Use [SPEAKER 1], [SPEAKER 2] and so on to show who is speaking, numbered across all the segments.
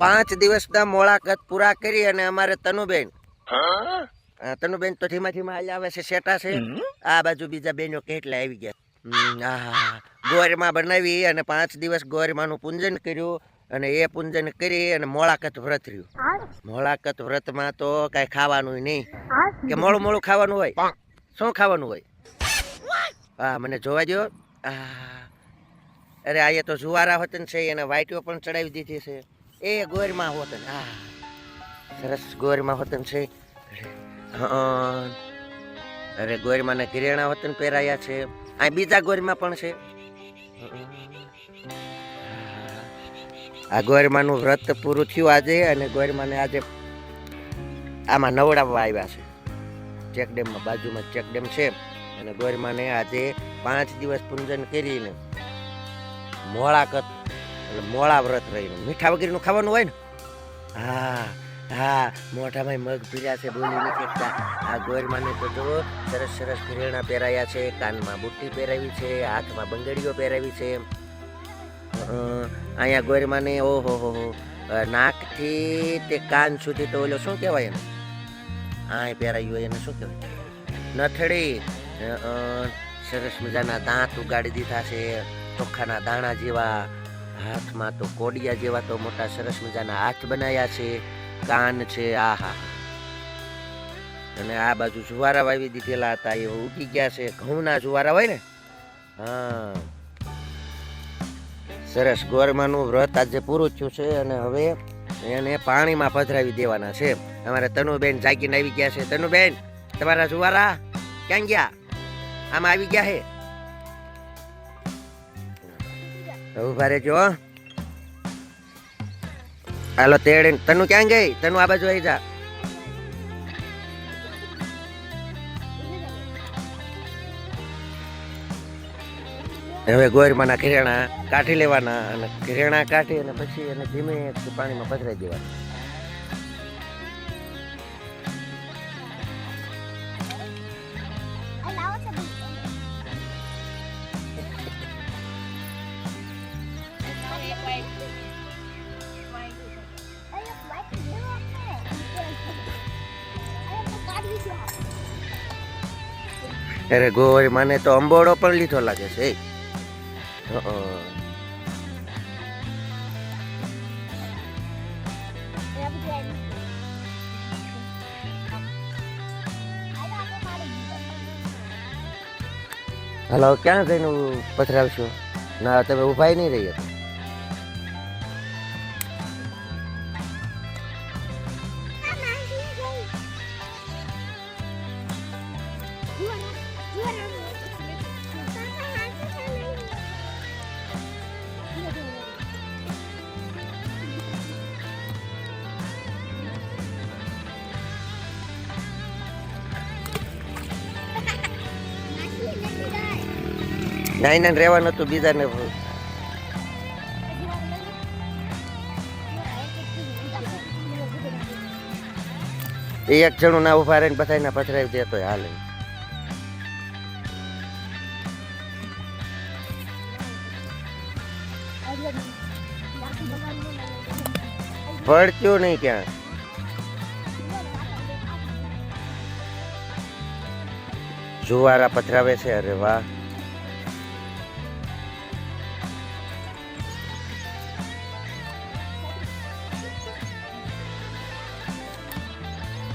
[SPEAKER 1] પાંચ દિવસના મોળાકત પૂરા કરી અને અમારે તનુબેન. તનુબેન તો ધીમા ધીમા હાલ્યા આવે છે સેટા છે. આ બાજુ બીજા બેનો કેટલા આવી ગયા. ગોરમાં બનાવી અને પાંચ દિવસ ગોરમાનું પૂજન કર્યું અને એ પૂંજન કરી અને મોળાકત વ્રત રહ્યું. મોળાકત વ્રતમાં તો કાંઈ ખાવાનું નહીં. કે મોળું મોળું ખાવાનું હોય? શું ખાવાનું હોય? હા મને જોવા દો અરે આ તો જુવારા હોતન છે એને વાઇટીઓ પણ ચડાવી દીધી છે. એ ગોરમાં હોતન હા સરસ ગોરમાં હોતન છે. અરે ગોરમાં ને કિરેણા હોતન પહેરાયા છે. આ બીજા ગોરમાં પણ છે. આ ગોરમાનું વ્રત પૂરું થયું આજે અને ગોરમાને આજે આમાં નવડાવવા આવ્યા છે. ચેકડેમમાં બાજુમાં ચેકડેમ છે. અને ગોરમાને આજે પાંચ દિવસ પૂજન કરીને મોળાકત એટલે મોળા વ્રત રહીને મીઠા વગેરેનું ખાવાનું હોય ને? હા હા મોઢામાં મગ પીર્યા છે, બોલી નથી શકતા. આ ગોરમાને તો જો સરસ સરસ ઘરેણા પહેરાયા છે, કાનમાં બુટ્ટી પહેરાવી છે, હાથમાં બંગડીઓ પહેરાવી છે. અહીંયા ગોરમાને ઓહો હો હો નાકથી તે કાન સુધી તો ઓલો શું કહેવાય એને? આ પહેરાયું હોય એને શું કહેવાય? નથડી સરસ મજાના દાંત ઉગાડી દીધા છે, ચોખાના દાણા જેવા હાથમાં તો કોડિયા જેવા તો મોટા સરસ મજાના હાથ બનાવ્યા છે, કાન છે, આહા. અને આ બાજુ જુવારા વાવી દીધેલા હતા, એ ઉગી ગયા છે, ઘઉંના જુવારા હોય ને? હા. સરસ ગોરમાનું વ્રત આજે પૂરું થયું છે અને હવે એને પાણીમાં પધરાવી દેવાના છે. અમારે તનુબેન જાગીને આવી ગયા છે. તનુબેન, તમારા જુવારા ક્યાં ગયા? આમાં આવી ગયા હે? ઊભા રહેજો. હાલો, તેડે તનુ ક્યાં ગઈ? તનુ આ બાજુ આવી જા. હવે ગોરમાના ઘરેણા કાઢી લેવાના અને ઘરેણા કાઢી અને પછી એને ધીમે પાણીમાં પધરાઈ દેવાના. અરે ગોરમાને તો અંબોડો પણ લીધો લાગે છે હલો, ક્યાં જઈને પથરાવશો? ના, તમે ઉભાય નહીં રહી શકો. નાઈ નાઈ રહેવાનું હતું બીજાને એક જણું ના ઊભા રહીને બધાને પથરાવી દેતો હાલે. પડતું નહીં ક્યાં જુવારા પથરાવે છે, અરે વાહ.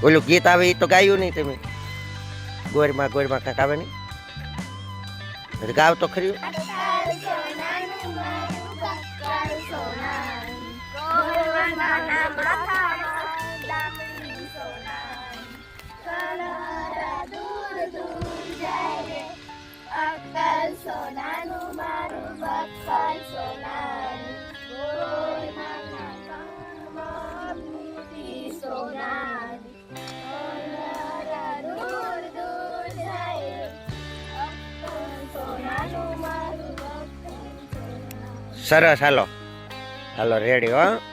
[SPEAKER 1] ઓલું ગીત આવે એ તો ગાયું નહીં તમે. ગોરમાં ગોરમાં કાંક આવે નહીં. ગાવ તો ખરી. સરસ હાલો. હાલો રેડી હો.